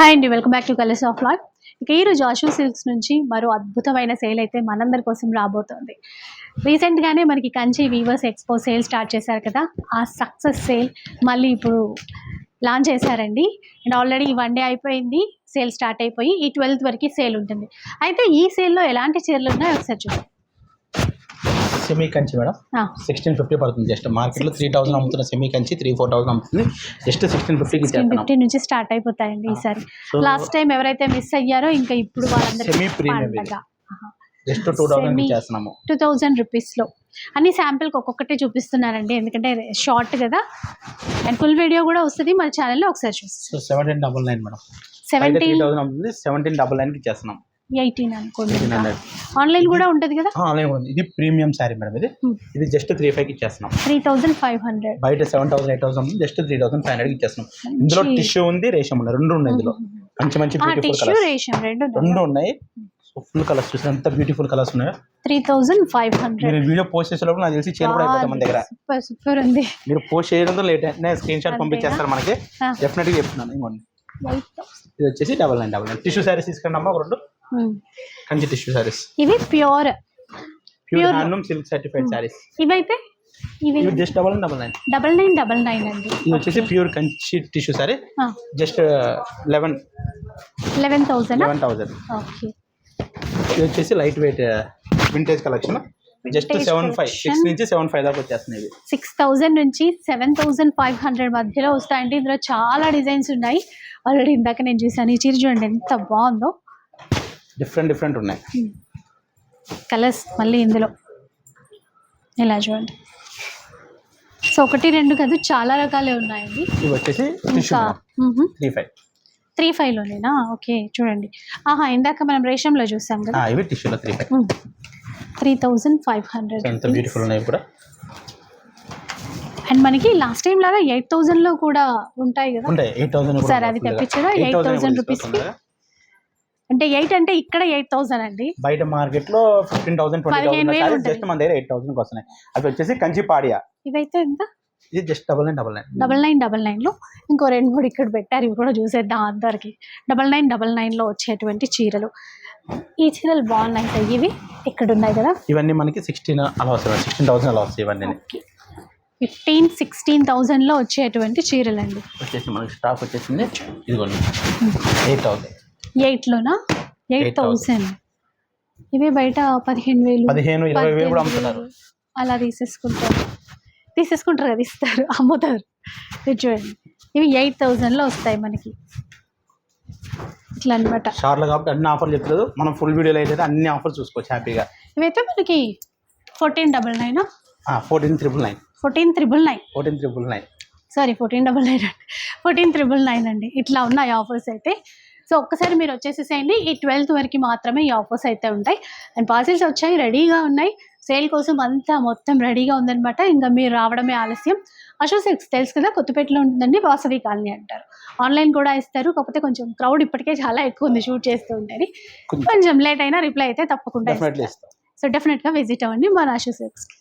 Hi అండి welcome back to colours of life ఇక ఈరోజు ఆషూ సిల్క్స్ నుంచి మరో అద్భుతమైన సేల్ అయితే మనందరి కోసం రాబోతోంది. రీసెంట్గానే మనకి Kanchi weavers expo sale start చేశారు కదా ఆ సక్సెస్ సేల్ మళ్ళీ ఇప్పుడు లాంచ్ చేశారండి. అండ్ ఆల్రెడీ వన్ డే అయిపోయింది సేల్ స్టార్ట్ అయిపోయి ఈ ట్వెల్త్ వరకు సేల్ ఉంటుంది. అయితే ఈ సేల్లో ఎలాంటి చీరలు ఉన్నాయో ఒకసారి చూద్దాం. Semi Kanchi madam. Sixteen fifty పడుతుంది జస్ట్ మార్కెట్లో త్రీ థౌసండ్ అమ్ముతున్న semi Kanchi three four thousand అమ్ముతుంది. Just sixteen ఫిఫ్టీకి ఇచ్చేస్తున్నాం. ఫిఫ్టీ నుంచి స్టార్ట్ అయిపోతాయండి ఈసారి. లాస్ట్ టైం ఎవరైతే మిస్ అయ్యారో ఇంకా ఇప్పుడు Semi premium పండగ. జస్ట్ టూ థౌసండ్ ఇచ్చేస్తున్నాము. టూ థౌజండ్ రూపీస్లో అన్ని శాంపిల్కి ఒక్కొక్కటి చూపిస్తున్నానండి ఎందుకంటే షార్ట్ కదా. అండ్ ఫుల్ వీడియో కూడా వస్తుంది. మన ఛానల్లో ఒకసారి చూస్తాం seventeen double nine madam. Seventeen thousand seventeen double నైన్కి ఇచ్చేస్తున్నాం. ఎయిటీన్ అనుకోండి. ఆన్లైన్ కూడా ఉంటుంది కదా? అలాగే ఉంది ఇది ప్రీమియం శారీ మేడం ఇది. Hmm. ఇది జస్ట్ త్రీ ఫైవ్కి ఇచ్చేస్తున్నాం. త్రీ థౌజండ్ ఫైవ్ హండ్రెడ్ బయట seven thousand eight thousand just three thousand five హండ్రెడ్కి ఇచ్చేస్తున్నాం. ఇందులో మంచి- టిష్యూ ఉంది రేషం ఉంది. రెండు ఉన్నాయి ఇందులో. మంచి మంచి బ్యూటిఫుల్ టిష్యూ రేషం రెండు రెండు ఉన్నాయి. ఫుల్ కలర్స్ చూసి ఎంత బ్యూటిఫుల్ కలర్స్ ఉన్నాయో. త్రీ థౌజండ్ ఫైవ్ హండ్రెడ్ మీరు వీడియో పోస్ట్ చేసే లోపల నాకు తెలిసి చీర కూడా అయిపోతుంది మన దగ్గర. సూపర్ సూపర్ ఉంది. మీరు పోస్ట్ చేయడంతో లేట్ నేను స్క్రీన్ షాట్? పంపించేస్తారు మనకి. డెఫినెట్గా చెప్తున్నాను. ఇది వచ్చేసి double nine double nine tissue sarees తీసుకురండి అమ్మా ఒక రెండు. Hmm. కంచి టిష్యూ శారీస్ ఇవి pure. Pure. Handloom silk certified sarees ఇవైతే ఇవి just double nine double nine double nine double nine అండి. ఇది వచ్చేసి pure Kanchi tissue saree just eleven eleven thousand eleven thousand okay ఇది వచ్చేసి light weight vintage collection just seven five. Six నుంచి seven five దాకా వచ్చేస్తున్నాయి సిక్స్ థౌజండ్ నుంచి seven thousand five hundred మధ్యలో వస్తాయండి. ఇందులో చాలా డిజైన్స్ ఉన్నాయి. ఆల్రెడీ ఇందాక నేను చూసాను ఈ చీర చూడండి ఎంత బాగుందో. డిఫరెంట్ డిఫరెంట్ ఉన్నాయి. కలర్స్ మళ్ళీ ఇందులో. ఇలా చూడండి. సో ఒకటి రెండు కాదు చాలా రకాలే ఉన్నాయండి. ఇవి వచ్చేసి ఇంకా త్రీ ఫైవ్. త్రీ ఫైవ్లోనేనా ఓకే చూడండి. ఆహా ఇందాక మనం రేషంలో చూసాం కదా. ఇవి టిష్యూలో three five. Three thousand five hundred ఎంత బ్యూటిఫుల్ ఉన్నాయి కూడా. అండ్ మనకి లాస్ట్ టైం లాగా ఎయిట్ థౌజండ్లో కూడా ఉంటాయి కదా. ఉంటాయి. ఎయిట్ థౌసండ్ సరే, అవి తెప్పించారా? 8,000 rupees కి? అంటే ఎయిట్ అంటే ఇక్కడ ఎయిట్ థౌజండ్ అండి. బయట మార్కెట్లో fifteen thousand twenty thousand. Just మన దగ్గర ఎయిట్ థౌసండ్ వస్తున్నాయి. అవి వచ్చేసి కంచి పాడియా ఇవైతే ఎంత? ఇది just double nine double nine double nine double నైన్లో ఇంకో రెండు మూడు ఇక్కడ పెట్టారు. ఇవి కూడా చూసేద్దాం అందరికి. డబల్ నైన్ డబల్ నైన్లో వచ్చేటువంటి చీరలు. ఈ చీరలు బాగున్నాయి సార్ ఇవి ఇక్కడ ఉన్నాయి కదా? ఇవన్నీ మనకి సిక్స్టీన్ అలా వస్తాయి సిక్స్టీన్ థౌసండ్ అలా వస్తాయి ఇవన్నీ. ఫిఫ్టీన్ సిక్స్టీన్ థౌజండ్లో వచ్చేటువంటి చీరలు అండి వచ్చేసి మనకి స్టాక్ వచ్చేసింది. ఇదిగోండి. ఎయిట్ థౌసండ్ ఎయిట్లోనా? ఎయిట్ 8,000. థౌజండ్ ఇవి బయట పదిహేను వేలు పదిహేను ఇరవై వేలు కూడా అమ్ముతున్నారు. అలా తీసేసుకుంటారు. తీసేసుకుంటారు కదా ఇస్తారు అమ్ముతారు. చూడండి. ఇవి ఎయిట్ థౌజండ్లో వస్తాయి మనకి. ఇట్లా అనమాట షార్ట్లో కాబట్టి అన్ని ఆఫర్లు చెప్తారు మనం ఫుల్ వీడియోలో అయితే అన్ని ఆఫర్స్ చూసుకోవచ్చు హ్యాపీగా. ఇవైతే మనకి fourteen double nine fourteen triple nine. Fourteen triple nine. Fourteen triple nine. Sorry fourteen double nine fourteen triple nine అండి. ఇట్లా ఉన్నాయి ఆఫర్స్ అయితే. సో ఒక్కసారి మీరు వచ్చేసేసేయండి. ఈ ట్వెల్త్ వరకు మాత్రమే ఈ ఆఫర్స్ అయితే ఉంటాయి. అండ్ పార్సిల్స్ వచ్చాయి రెడీగా ఉన్నాయి. సేల్ కోసం అంతా మొత్తం రెడీగా ఉందన్నమాట. ఇంకా మీరు రావడమే ఆలస్యం. అశో సిక్స్ తెలుసు కదా కొత్తపేటలో ఉంటుందండి వాసవి కాలనీ అంటారు. ఆన్లైన్ కూడా ఇస్తారు. కాకపోతే కొంచెం క్రౌడ్ ఇప్పటికే చాలా ఎక్కువ ఉంది షూట్ చేస్తూ ఉండేది. కొంచెం లేట్ అయినా రిప్లై అయితే తప్పకుండా సో డెఫినెట్గా విజిట్ అవ్వండి మన అశో సిక్స్కి